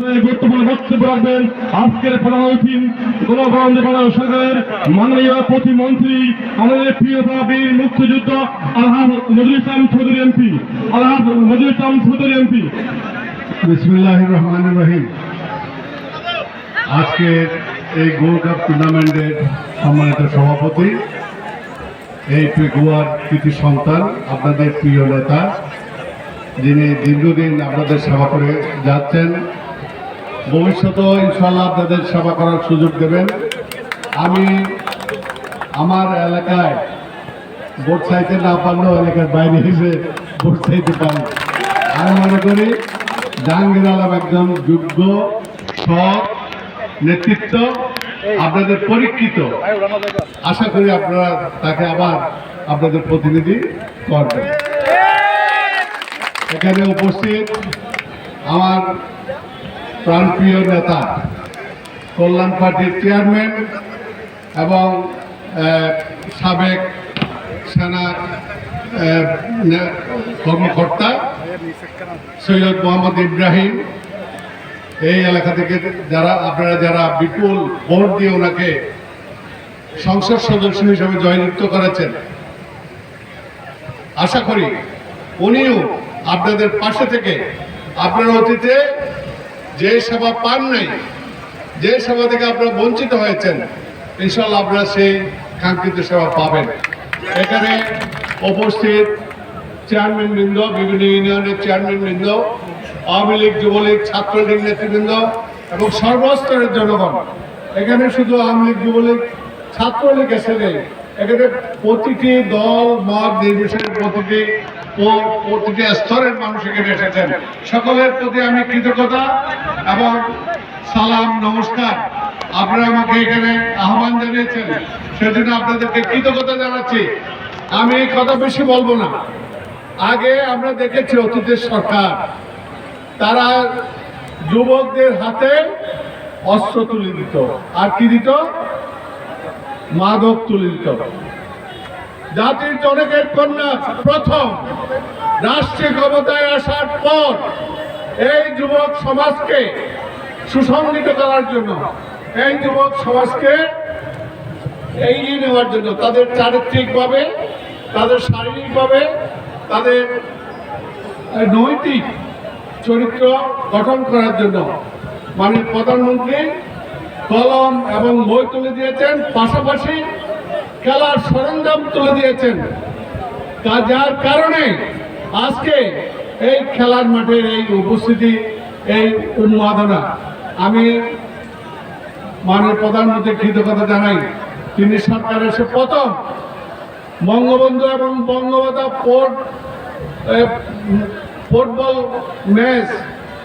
গুরুত্বপূর্ণ বক্তব্য রাখবেন। আজকের প্রধান অতিথি বাংলাদেশ সরকারের মাননীয় প্রতিমন্ত্রী, আমাদের প্রিয়তা বীর মুক্তিযুদ্ধ নজরুল ইসলাম চৌধুরী এমপি নজরুল ইসলাম চৌধুরী এমপি বিসমিল্লাহ রহমান রহিম। এই গোল্ড কাপ টুর্নামেন্টের সম্মানিত সভাপতি, এই গোয়ার কৃতি সন্তান, আপনাদের প্রিয় নেতা, যিনি দীর্ঘদিন আপনাদের সেবা করে যাচ্ছেন ভবিষ্যতেও ইনশাল্লাহ আপনাদের সেবা করার সুযোগ দেবেন। আমি আমার এলাকায় ভোট চাইতে না পারলেও এলাকার বাইরে এসে ভোট চাইতে পারি। আমি মনে করি জাহাঙ্গীর আলম একজন যোগ্য, সৎ নেতৃত্ব, আপনাদের পরীক্ষিত। আশা করি আপনারা তাকে আবার আপনাদের প্রতিনিধি করবেন। এখানে উপস্থিত আমার প্রাণপ্রিয় নেতা কল্যাণ পার্টির চেয়ারম্যান এবং সাবেক সেনার আহ, নে- কর্মকর্তা সৈয়দ মোহাম্মদ ইব্রাহিম। এই এলাকা থেকে যারা আপনারা যারা বিপুল ভোট দিয়ে ওনাকে সংসদ সদস্য হিসেবে জয়যুক্ত করেছেন আশা করি উনিও আপনাদের পাশে থেকে আপনার অতীতে যে সেবা পান নাই, যে সেবা থেকে আপনারা বঞ্চিত হয়েছেন ইনশাল্লাহ আপনারা সেই কাঙ্ক্ষিত সেবা পাবেন। এখানে উপস্থিত চেয়ারম্যান বৃন্দ বিভিন্ন ইউনিয়নের চেয়ারম্যান বৃন্দ আওয়ামী লীগ, যুবলীগ, ছাত্রলীগ নেতৃবৃন্দ এবং সর্বস্তরের জনগণ। এখানে শুধু আওয়ামী লীগ, যুবলীগ, ছাত্রলীগ এসে নেই। এখানে প্রতিটি দল মত নির্বিশেষে প্রতিটি প্রতিটি স্তরের মানুষ এখানে এসেছেন সকলের প্রতি আমি কৃতজ্ঞতা এবং সালাম, নমস্কার। আপনারা আমাকে এখানে আহ্বান জানিয়েছেন, সেজন্য আপনাদেরকে কৃতজ্ঞতা জানাচ্ছি। আমি এই কথা বেশি বলব না। আগে আমরা দেখেছি অতীতের সরকার। তারা যুবকদের হাতে অস্ত্র তুলে দিত। আর কি দিত? মাদক তুলে দিত। জাতির জনকের কন্যা প্রথম রাষ্ট্রীয় ক্ষমতায় আসার পর এই যুবক সমাজকে সুসংগঠিত করার জন্য, এই যুবক সমাজকে এগিয়ে নেওয়ার জন্য, তাদের চারিত্রিকভাবে, তাদের শারীরিকভাবে, তাদের নৈতিক চরিত্র গঠন করার জন্য মাননীয় প্রধানমন্ত্রী কলম এবং বই তুলে দিয়েছেন। পাশাপাশি খেলার সরঞ্জাম তুলে দিয়েছেন। যার কারণে আজকে এই খেলার মাঠের এই উপস্থিতি, এই উন্মাদনা, আমি মাননীয় প্রধানমন্ত্রী কৃতজ্ঞতা জানাই। তিনি সরকার এসে প্রথম বঙ্গবন্ধু এবং বঙ্গমাতা পোর্ট ফুটবল ম্যাচ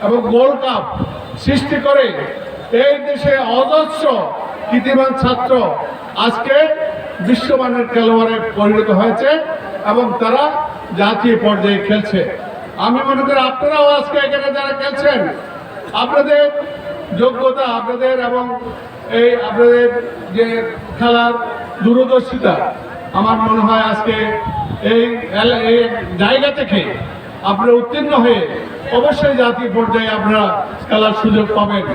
এবং গোল্ড কাপ সৃষ্টি করে এই দেশে অজস্র কৃতিমান ছাত্র আজকে বিশ্বমানের খেলোয়াড়ে পরিণত হয়েছে এবং তারা জাতীয় পর্যায়ে খেলছে। আমি মনে করি আপনারাও আজকে এখানে যারা খেলছেন, আপনাদের যোগ্যতা, আপনাদের এবং এই আপনাদের যে খেলার দূরদর্শিতা, আমার মনে হয় আজকে এই জায়গা থেকে আপনারা উত্তীর্ণ হয়ে অবশ্যই জাতীয় পর্যায়ে আপনারা খেলার সুযোগ পাবেন।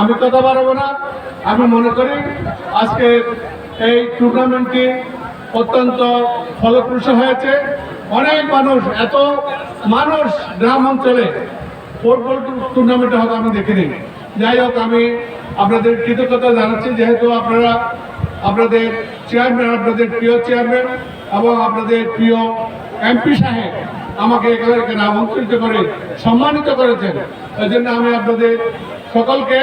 আমি কথা বাড়াবো না। আমি মনে করি আজকে এই টুর্নামেন্টটি অত্যন্ত ফলপ্রসূ হয়েছে। অনেক মানুষ, এত মানুষ গ্রাম অঞ্চলে ফুটবল টুর্নামেন্টে হয়তো আমি দেখিনি। যাই হোক, আমি আপনাদের কৃতজ্ঞতা জানাচ্ছি। যেহেতু আপনারা আপনাদের চেয়ারম্যান আপনাদের প্রিয় চেয়ারম্যান এবং আপনাদের প্রিয় এমপি সাহেব আমাকে এখানে আমন্ত্রিত করে, সম্মানিত করেছেন। এই জন্য আমি আপনাদের সকলকে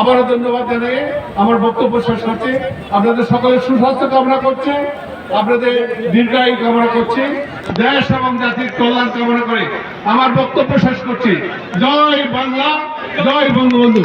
আবারও ধন্যবাদ জানিয়ে আমার বক্তব্য শেষ করছি। আপনাদের সকলের সুস্বাস্থ্য কামনা করছি, আপনাদের দীর্ঘায়ু কামনা করছি, দেশ এবং জাতির কল্যাণ কামনা করে আমার বক্তব্য শেষ করছি। জয় বাংলা, জয় বঙ্গবন্ধু।